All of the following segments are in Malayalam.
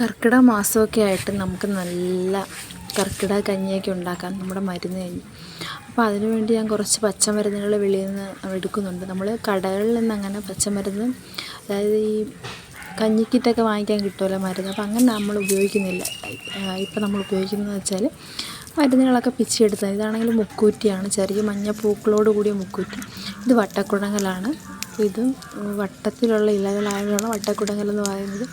കർക്കിടക മാസമൊക്കെ ആയിട്ട് നമുക്ക് നല്ല കർക്കിടക കഞ്ഞിയൊക്കെ ഉണ്ടാക്കാൻ നമ്മുടെ മരുന്ന് കഞ്ഞി അപ്പോൾ അതിനുവേണ്ടി ഞാൻ കുറച്ച് പച്ചമരുന്നുകൾ വെളിയിൽ നിന്ന് എടുക്കുന്നുണ്ട്. നമ്മൾ കടകളിൽ നിന്ന് അങ്ങനെ പച്ചമരുന്ന് അതായത് ഈ കഞ്ഞിക്കിട്ടൊക്കെ വാങ്ങിക്കാൻ കിട്ടുമല്ലോ മരുന്ന്. അപ്പോൾ അങ്ങനെ നമ്മൾ ഉപയോഗിക്കുന്നില്ല. ഇപ്പം നമ്മൾ ഉപയോഗിക്കുന്നതെന്ന് വെച്ചാൽ മരുന്നുകളൊക്കെ പിച്ചെടുത്താൽ ഇതാണെങ്കിൽ മുക്കൂറ്റിയാണ്. ചെറിയ മഞ്ഞ പൂക്കളോട് കൂടിയ മുക്കൂറ്റി. ഇത് വട്ടക്കുടങ്ങലാണ്. ഇത് വട്ടത്തിലുള്ള ഇലകളായതാണ് വട്ടക്കുടങ്ങൽ എന്ന് പറയുന്നത്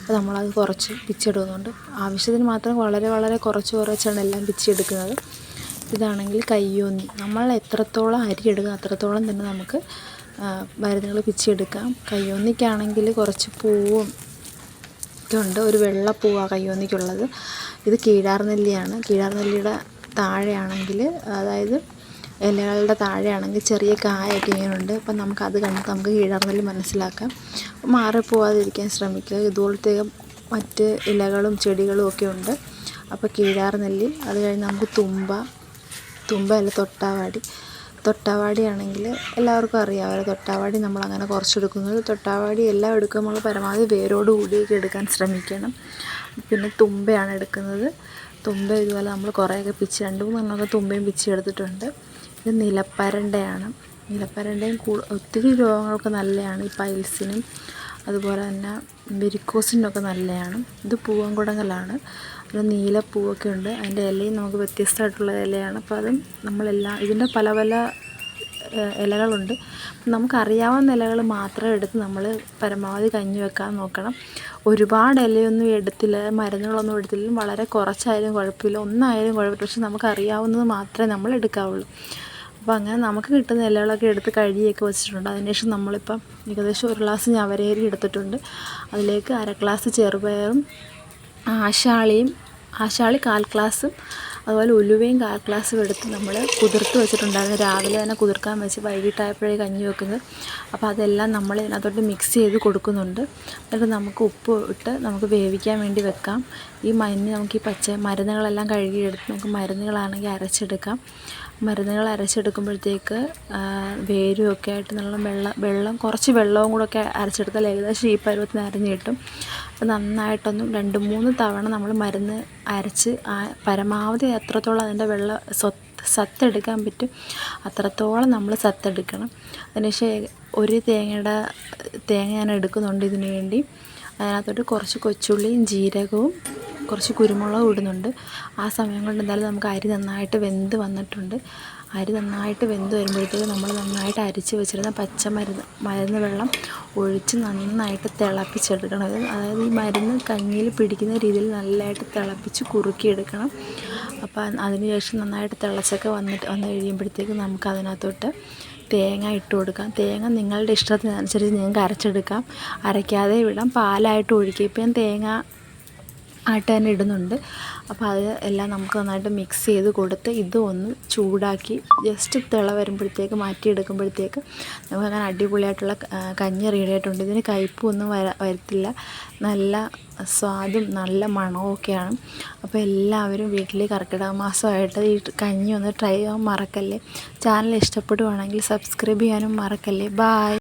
അപ്പോൾ നമ്മളത് കുറച്ച് പിച്ചിടുന്നുണ്ട്. ആവശ്യത്തിന് മാത്രം വളരെ വളരെ കുറച്ച് കുറച്ചാണ് എല്ലാം പിച്ചിയെടുക്കുന്നത്. ഇതാണെങ്കിൽ കയ്യോന്നി. നമ്മൾ എത്രത്തോളം അരി എടുക്കുക അത്രത്തോളം തന്നെ നമുക്ക് മരുന്നുകൾ പിച്ചിയെടുക്കാം. കയ്യോന്നിക്കാണെങ്കിൽ കുറച്ച് പൂവും ഒക്കെ ഉണ്ട്. ഒരു വെള്ളപ്പൂവാണ് കയ്യോന്നിക്കുള്ളത്. ഇത് കീഴാർനെല്ലിയാണ്. കീഴാർനെല്ലിയുടെ താഴെയാണെങ്കിൽ അതായത് ഇലകളുടെ താഴെയാണെങ്കിൽ ചെറിയ കായൊക്കെ ഇങ്ങനെയുണ്ട് അപ്പം നമുക്കത് കണ്ടിട്ട് നമുക്ക് കീഴാർനെല്ലി മനസ്സിലാക്കാം. മാറിപ്പോവാതിരിക്കാൻ ശ്രമിക്കുക. ഇതുപോലത്തെ മറ്റ് ഇലകളും ചെടികളും ഒക്കെ ഉണ്ട്. അപ്പോൾ കീഴാർനെല്ലി അത് കഴിഞ്ഞ് നമുക്ക് തുമ്പ തുമ്പ അല്ല തൊട്ടാവാടി. തൊട്ടാവാടി ആണെങ്കിൽ എല്ലാവർക്കും അറിയാമല്ലോ തൊട്ടാവാടി നമ്മളങ്ങനെ കുറച്ചെടുക്കുന്നത്. തൊട്ടാവാടി എല്ലാം എടുക്കുമ്പോൾ പരമാവധി വേരോട് കൂടിയൊക്കെ എടുക്കാൻ ശ്രമിക്കണം. പിന്നെ തുമ്പയാണ് എടുക്കുന്നത്. തുമ്പ ഇതുപോലെ നമ്മൾ കുറേയൊക്കെ പിച്ച് രണ്ട് മൂന്നെണ്ണമൊക്കെ തുമ്പയും പിച്ചി എടുത്തിട്ടുണ്ട്. ഇത് നിലപ്പരണ്ടയാണ്. നിലപ്പരണ്ടയും ഒത്തിരി രോഗങ്ങൾക്ക് നല്ലതാണ്. ഈ പൈൽസിനും അതുപോലെ തന്നെ വെരിക്കോസിനൊക്കെ നല്ലതാണ്. ഇത് പൂവൻകുടങ്ങലാണ് ഒരു നീലപ്പൂവൊക്കെ ഉണ്ട്. അതിന്റെ ഇലയും നമുക്ക് വ്യത്യസ്തമായിട്ടുള്ള ഇലയാണ്. അപ്പോൾ അതും നമ്മളെല്ലാം ഇതിന്റെ പല പല ഇലകളുണ്ട്. നമുക്കറിയാവുന്ന ഇലകൾ മാത്രം എടുത്ത് നമ്മൾ പരമാവധി കഞ്ഞി വെക്കാൻ നോക്കണം. ഒരുപാട് ഇലയൊന്നും എടുത്തില്ല. മരുന്നുകളൊന്നും എടുത്തില്ലെങ്കിലും വളരെ കുറച്ചായാലും കുഴപ്പമില്ല. ഒന്നായാലും കുഴപ്പമില്ല. പക്ഷെ നമുക്കറിയാവുന്നത് മാത്രമേ നമ്മൾ എടുക്കാവുള്ളൂ. അപ്പോൾ അങ്ങനെ നമുക്ക് കിട്ടുന്ന ഇലകളൊക്കെ എടുത്ത് കഴുകിയൊക്കെ വെച്ചിട്ടുണ്ട്. അതിനുശേഷം നമ്മളിപ്പം ഏകദേശം ഒരു ഗ്ലാസ് ഞവരേരി എടുത്തിട്ടുണ്ട്. അതിലേക്ക് അര ഗ്ലാസ് ചെറുപയറും ആശാളിയും ആശാളി കാൽ ഗ്ലാസും അതുപോലെ ഉലുവയും കാൽ ഗ്ലാസ്സും എടുത്ത് നമ്മൾ കുതിർത്ത് വെച്ചിട്ടുണ്ടായിരുന്നു. രാവിലെ തന്നെ കുതിർക്കാൻ വെച്ച് വൈകിട്ടായപ്പോഴേ കഞ്ഞി വെക്കുന്നത്. അപ്പോൾ അതെല്ലാം നമ്മൾ ഇതിനകത്തോട്ട് മിക്സ് ചെയ്ത് കൊടുക്കുന്നുണ്ട്. എന്നിട്ട് നമുക്ക് ഉപ്പ് ഇട്ട് നമുക്ക് വേവിക്കാൻ വേണ്ടി വെക്കാം. ഈ മഞ്ഞ് നമുക്ക് ഈ പച്ച മരുന്നുകളെല്ലാം കഴുകിയെടുത്ത് നമുക്ക് മരുന്നുകളാണെങ്കിൽ അരച്ചെടുക്കാം. മരുന്നുകൾ അരച്ചെടുക്കുമ്പോഴത്തേക്ക് വേരും ഒക്കെ ആയിട്ട് നല്ല വെള്ളം വെള്ളം കുറച്ച് വെള്ളവും കൂടെ ഒക്കെ അരച്ചെടുത്താൽ ഏകദേശം ഈ പരുവത്തിന് അരഞ്ഞ് കിട്ടും. നന്നായിട്ടൊന്ന് രണ്ട് മൂന്ന് തവണ നമ്മൾ മരുന്ന് അരച്ച് ആ പരമാവധി എത്രത്തോളം അതിന്റെ വെള്ളം സ്വത്ത് സത്തെടുക്കാൻ പറ്റും അത്രത്തോളം നമ്മൾ സത്തെടുക്കണം. അതിനുശേഷം ഒരു തേങ്ങയുടെ തേങ്ങ ഞാൻ എടുക്കുന്നുണ്ട് ഇതിനു വേണ്ടി. അതിനകത്തോട്ട് കുറച്ച് കൊച്ചുള്ളിയും ജീരകവും കുറച്ച് കുരുമുളകും ഇടുന്നുണ്ട്. ആ സമയം കൊണ്ട് എന്തായാലും നമുക്ക് അരി നന്നായിട്ട് വെന്ത് വന്നിട്ടുണ്ട്. അരി നന്നായിട്ട് വെന്ത് വരുമ്പോഴത്തേക്ക് നമ്മൾ നന്നായിട്ട് അരിച്ച് വെച്ചിരുന്ന പച്ചമരുന്ന് മരുന്ന് വെള്ളം ഒഴിച്ച് നന്നായിട്ട് തിളപ്പിച്ചെടുക്കണം. അതായത് ഈ മരുന്ന് കഞ്ഞിയിൽ പിടിക്കുന്ന രീതിയിൽ നല്ലതായിട്ട് തിളപ്പിച്ച് കുറുക്കിയെടുക്കണം. അപ്പം അതിന് ശേഷം നന്നായിട്ട് തിളച്ചൊക്കെ വന്നിട്ട് വന്ന് കഴിയുമ്പോഴത്തേക്ക് നമുക്ക് അതിനകത്തോട്ട് തേങ്ങ ഇട്ട് കൊടുക്കാം. തേങ്ങ നിങ്ങളുടെ ഇഷ്ടത്തിനനുസരിച്ച് നിങ്ങൾക്ക് അരച്ചെടുക്കാം. അരയ്ക്കാതെ വിടാം പാലായിട്ട് ഒഴിക്കുക. ഇപ്പം തേങ്ങ ആയിട്ട് തന്നെ ഇടുന്നുണ്ട് അപ്പോൾ അത് എല്ലാം നമുക്ക് നന്നായിട്ട് മിക്സ് ചെയ്ത് കൊടുത്ത് ഇത് ഒന്ന് ചൂടാക്കി ജസ്റ്റ് തിള വരുമ്പോഴത്തേക്ക് മാറ്റിയെടുക്കുമ്പോഴത്തേക്ക് നമുക്ക് അങ്ങനെ അടിപൊളിയായിട്ടുള്ള കഞ്ഞി റെഡി ആയിട്ടുണ്ട്. ഇതിന് കയ്പൊന്നും വര വരത്തില്ല. നല്ല സ്വാദും നല്ല മണവും ഒക്കെയാണ്. അപ്പോൾ എല്ലാവരും വീട്ടിൽ കർക്കിടക മാസമായിട്ട് ഈ കഞ്ഞി ഒന്ന് ട്രൈ ചെയ്യാൻ മറക്കല്ലേ. ചാനൽ ഇഷ്ടപ്പെടുവാണെങ്കിൽ സബ്സ്ക്രൈബ് ചെയ്യാനും മറക്കല്ലേ. ബായ്